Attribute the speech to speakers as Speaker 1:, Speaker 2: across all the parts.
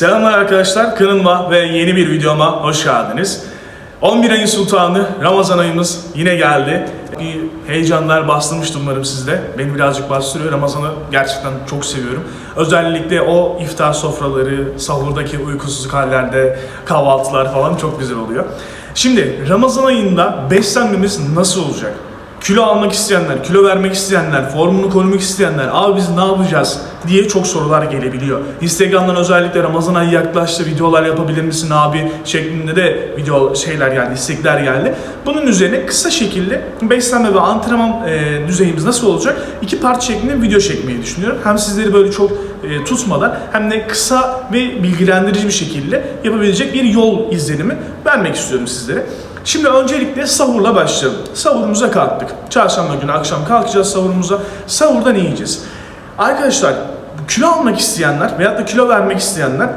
Speaker 1: Selamlar arkadaşlar, kanalıma ve yeni bir videoma hoş geldiniz. 11 ayın sultanı Ramazan ayımız yine geldi. Bir heyecanlar bastırmıştı umarım sizde. Beni birazcık bastırıyor. Ramazan'ı gerçekten çok seviyorum. Özellikle o iftar sofraları, sahurdaki uykusuzluk hallerde kahvaltılar falan çok güzel oluyor. Şimdi Ramazan ayında beslenmemiz nasıl olacak? Kilo almak isteyenler, kilo vermek isteyenler, formunu korumak isteyenler, abi biz ne yapacağız diye çok sorular gelebiliyor. Instagram'dan özellikle Ramazan ayı yaklaştı, videolar yapabilir misin abi şeklinde de video şeyler geldi, istekler geldi. Bunun üzerine kısa şekilde beslenme ve antrenman e, düzeyimiz nasıl olacak? İki part şeklinde video çekmeyi düşünüyorum. Hem sizleri böyle çok e, tutmadan hem de kısa ve bilgilendirici bir şekilde yapabilecek bir yol izlenimi vermek istiyorum sizlere. Şimdi öncelikle sahurla başlayalım. Sahurumuza kalktık. Çarşamba günü akşam kalkacağız sahurumuza. Sahurda ne yiyeceğiz? Arkadaşlar kilo almak isteyenler veyahut da kilo vermek isteyenler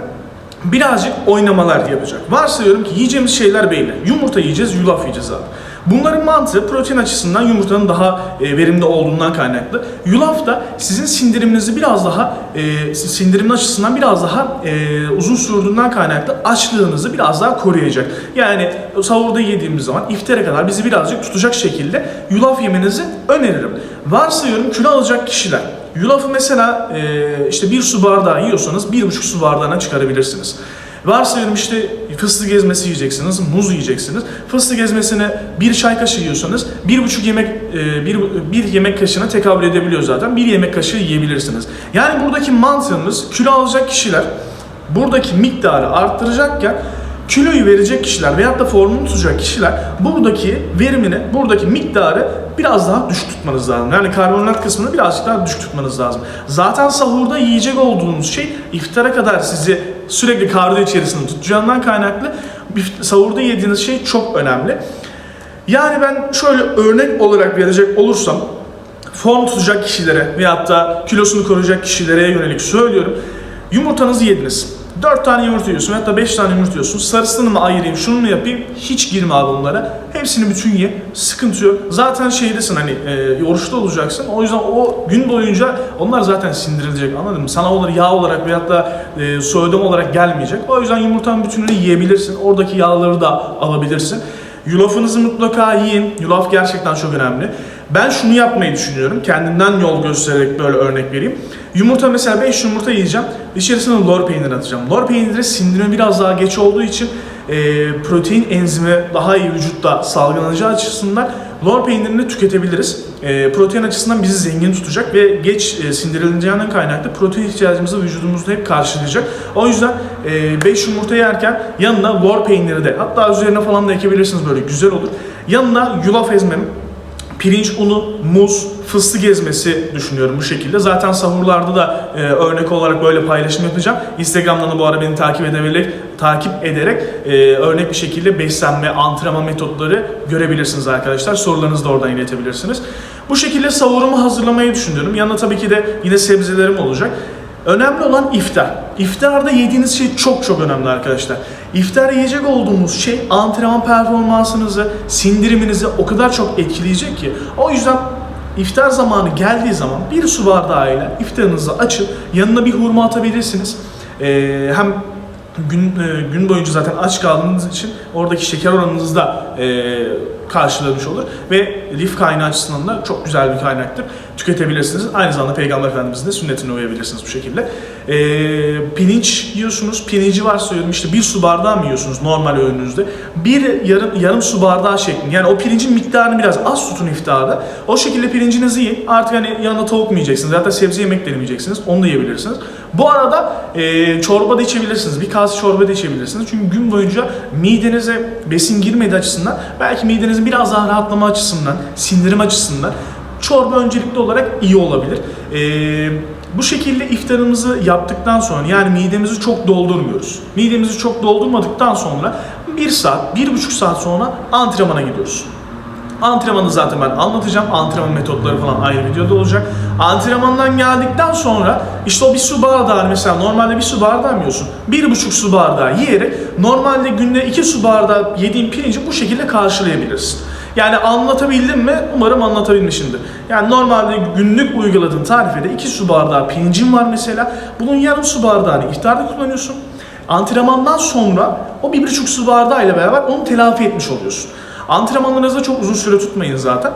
Speaker 1: birazcık oynamalar yapacak. Varsayıyorum ki yiyeceğimiz şeyler belli. Yumurta yiyeceğiz, yulaf yiyeceğiz abi. Bunların mantığı protein açısından yumurtanın daha e, verimli olduğundan kaynaklı. Yulaf da sizin sindiriminizi biraz daha e, sindirim açısından biraz daha e, uzun sürdüğünden kaynaklı açlığınızı biraz daha koruyacak. Yani sahurda yediğimiz zaman iftara kadar bizi birazcık tutacak şekilde yulaf yemenizi öneririm. Varsayıyorum kilo alacak kişiler Yulafı mesela e, işte bir su bardağı yiyorsanız bir buçuk su bardağına çıkarabilirsiniz. Varsayıyorum işte fıstık ezmesi yiyeceksiniz, muz yiyeceksiniz. Fıstık ezmesine bir çay kaşığı yiyorsanız bir buçuk yemek e, bir, bir yemek kaşığına tekabül edebiliyor zaten. Bir yemek kaşığı yiyebilirsiniz. Yani buradaki mantığımız kilo alacak kişiler buradaki miktarı arttıracakken kiloyu verecek kişiler veyahut da formunu tutacak kişiler buradaki verimini, buradaki miktarı biraz daha düşük tutmanız lazım. Yani karbonhidrat kısmını birazcık daha düşük tutmanız lazım. Zaten sahurda yiyecek olduğunuz şey iftara kadar sizi sürekli kardiyo içerisinde tutacağından kaynaklı sahurda yediğiniz şey çok önemli. Yani ben şöyle örnek olarak verecek olursam form tutacak kişilere veyahut da kilosunu koruyacak kişilere yönelik söylüyorum. Yumurtanızı yediniz. 4 tane yumurta yiyorsun da 5 tane yumurta yiyorsun. Sarısını mı ayırayım, şunu mu yapayım? Hiç girme abi bunlara. Hepsini bütün ye. Sıkıntı yok. Zaten şeydesin hani e, oruçta olacaksın. O yüzden o gün boyunca onlar zaten sindirilecek anladın mı? Sana onları yağ olarak veyahut da e, soydum olarak gelmeyecek. O yüzden yumurtanın bütününü yiyebilirsin. Oradaki yağları da alabilirsin. Yulafınızı mutlaka yiyin. Yulaf gerçekten çok önemli. Ben şunu yapmayı düşünüyorum. Kendimden yol göstererek böyle örnek vereyim. Yumurta mesela 5 yumurta yiyeceğim. İçerisine lor peyniri atacağım. Lor peyniri sindirimi biraz daha geç olduğu için e, protein enzimi daha iyi vücutta salgılanacağı açısından lor peynirini tüketebiliriz. E, protein açısından bizi zengin tutacak ve geç e, sindirileceğinden kaynaklı protein ihtiyacımızı vücudumuzda hep karşılayacak. O yüzden 5 yumurta yerken yanına lor peyniri de hatta üzerine falan da ekebilirsiniz böyle güzel olur. Yanına yulaf ezmem, pirinç unu, muz, fıstık ezmesi düşünüyorum bu şekilde. Zaten sahurlarda da e, örnek olarak böyle paylaşım yapacağım. Instagram'dan da bu ara beni takip edebilerek, takip ederek e, örnek bir şekilde beslenme, antrenman metotları görebilirsiniz arkadaşlar. Sorularınızı da oradan iletebilirsiniz. Bu şekilde sahurumu hazırlamayı düşünüyorum. Yanına tabii ki de yine sebzelerim olacak. Önemli olan iftar. İftarda yediğiniz şey çok çok önemli arkadaşlar. İftar yiyecek olduğumuz şey antrenman performansınızı, sindiriminizi o kadar çok etkileyecek ki. O yüzden iftar zamanı geldiği zaman bir su bardağıyla iftarınızı açıp yanına bir hurma atabilirsiniz. Ee, hem gün e, gün boyunca zaten aç kaldığınız için oradaki şeker oranınızı da e, karşılamış olur ve lif kaynağı açısından da çok güzel bir kaynaktır. Tüketebilirsiniz. Aynı zamanda Peygamber Efendimizin de sünnetine uyabilirsiniz bu şekilde. E, pirinç yiyorsunuz. Pirinci varsayıyorum işte bir su bardağı mı yiyorsunuz normal öğününüzde? Bir yarım, yarım su bardağı şeklinde. Yani o pirincin miktarını biraz az tutun iftarda. O şekilde pirincinizi yiyin. Artık hani yanına tavuk mu yiyeceksiniz? Hatta sebze yemek de mi yiyeceksiniz? Onu da yiyebilirsiniz. Bu arada e, çorba da içebilirsiniz. Bir kase çorba da içebilirsiniz. Çünkü gün boyunca midenize besin girmediği açısından belki midenizin biraz daha rahatlama açısından, sindirim açısından çorba öncelikli olarak iyi olabilir. E, bu şekilde iftarımızı yaptıktan sonra yani midemizi çok doldurmuyoruz. Midemizi çok doldurmadıktan sonra bir saat, bir buçuk saat sonra antrenmana gidiyoruz. Antrenmanı zaten ben anlatacağım. Antrenman metotları falan ayrı videoda olacak. Antrenmandan geldikten sonra işte o bir su bardağı mesela normalde bir su bardağı yiyorsun? Bir buçuk su bardağı yiyerek normalde günde iki su bardağı yediğin pirinci bu şekilde karşılayabilirsin. Yani anlatabildim mi? Umarım anlatabilmişimdir. Yani normalde günlük uyguladığın tarifede iki su bardağı pirincin var mesela. Bunun yarım su bardağını iftarda kullanıyorsun. Antrenmandan sonra o bir buçuk su bardağı ile beraber onu telafi etmiş oluyorsun. Antrenmanlarınızda çok uzun süre tutmayın zaten.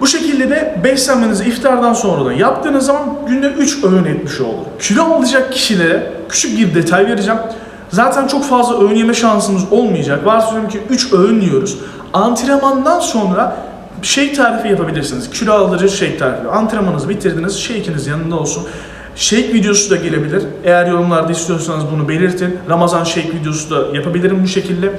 Speaker 1: Bu şekilde de beslenmenizi iftardan sonra da yaptığınız zaman günde 3 öğün etmiş olur. Kilo alacak kişilere küçük bir detay vereceğim. Zaten çok fazla öğün yeme şansımız olmayacak. Varsayıyorum ki 3 öğün yiyoruz. Antrenmandan sonra shake tarifi yapabilirsiniz. Kilo aldırıcı shake tarifi. Antrenmanınızı bitirdiniz, shake'iniz yanında olsun. Shake videosu da gelebilir. Eğer yorumlarda istiyorsanız bunu belirtin. Ramazan shake videosu da yapabilirim bu şekilde.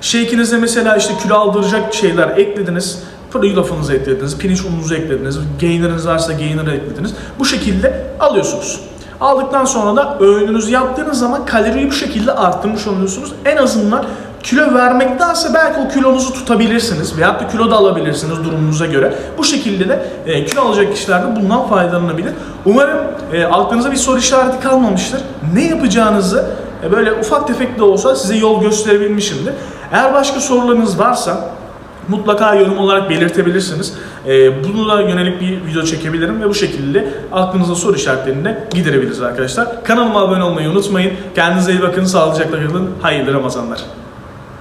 Speaker 1: Shake'inize mesela işte kilo aldıracak şeyler eklediniz. Yulafınızı eklediniz, pirinç ununuzu eklediniz, gainer'ınız varsa gainer'ı eklediniz. Bu şekilde alıyorsunuz. Aldıktan sonra da öğününüzü yaptığınız zaman kaloriyi bu şekilde arttırmış oluyorsunuz. En azından kilo vermektense belki o kilonuzu tutabilirsiniz veyahut da kilo da alabilirsiniz durumunuza göre. Bu şekilde de e, kilo alacak kişiler de bundan faydalanabilir. Umarım e, aklınıza bir soru işareti kalmamıştır. Ne yapacağınızı e, böyle ufak tefek de olsa size yol gösterebilmişimdir. Eğer başka sorularınız varsa mutlaka yorum olarak belirtebilirsiniz. Ee, bunu da yönelik bir video çekebilirim ve bu şekilde aklınızda soru işaretlerini de giderebiliriz arkadaşlar. Kanalıma abone olmayı unutmayın. Kendinize iyi bakın, sağlıcakla kalın. Hayırlı Ramazanlar.